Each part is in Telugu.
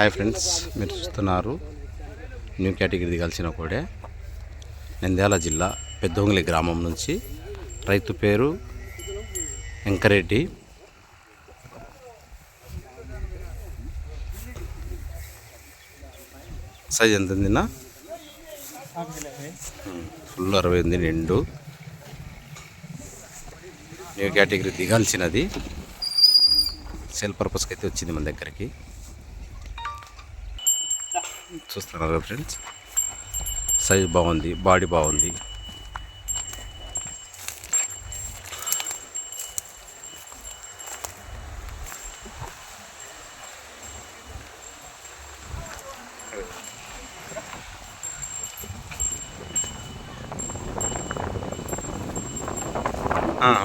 హాయ్ ఫ్రెండ్స్ మీరు చూస్తున్నారు న్యూ కేటగిరీ కలిసిన కోడే నంద్యాల జిల్లా పెద్దొంగలి గ్రామం నుంచి. రైతు పేరు వెంకరెడ్డి. సైజ్ ఎంత ఉందినా ఫుల్ అరవై ఉంది నిండు న్యూ కేటగిరీ దిగాల్సినది. సేల్ పర్పస్కి అయితే వచ్చింది మన దగ్గరికి. చూస్తున్నారా ఫ్రెండ్స్? సైజ్ బాగుంది బాడీ బాగుంది.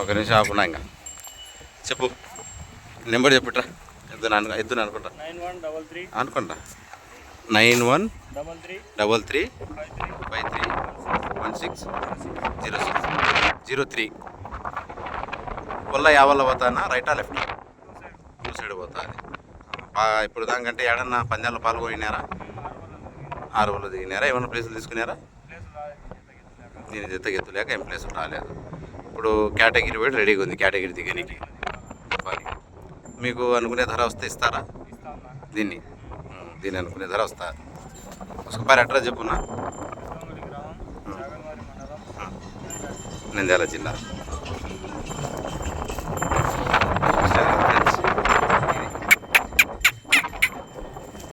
ఒక నిమిషం ఆపున్నా ఇంకా? చెప్పు. నెంబర్ చెప్పుట్రా. ఎద్దును అనుకుంటా. అనుకుంటా. Nine one double three. Double three five three one six zero six zero three. వల్ల యావల్ల పోతానా? రైటా లెఫ్ట్? టూ సైడ్ పోతుంది. ఇప్పుడు దానికంటే ఏడన్నా పందాల్లో పాల్గొన్నారా ఆరు వల్ల దిగినారా? ఏమన్నా ప్లేసులు తీసుకున్నారా? నేను జత గెత్తులేక ఏం ప్లేస్ రాలేదు. ఇప్పుడు కేటగిరీ పెట్టి రెడీగా ఉంది కేటగిరీ దిగనికి. మీకు అనుకునే ధర వస్తే ఇస్తారా? దీన్ని? ఉం, దీన్ని అనుకునే ధర వస్తా. ఒకసారి అడ్రస్ చెప్పున్నా. నంద్యాల జిల్లా.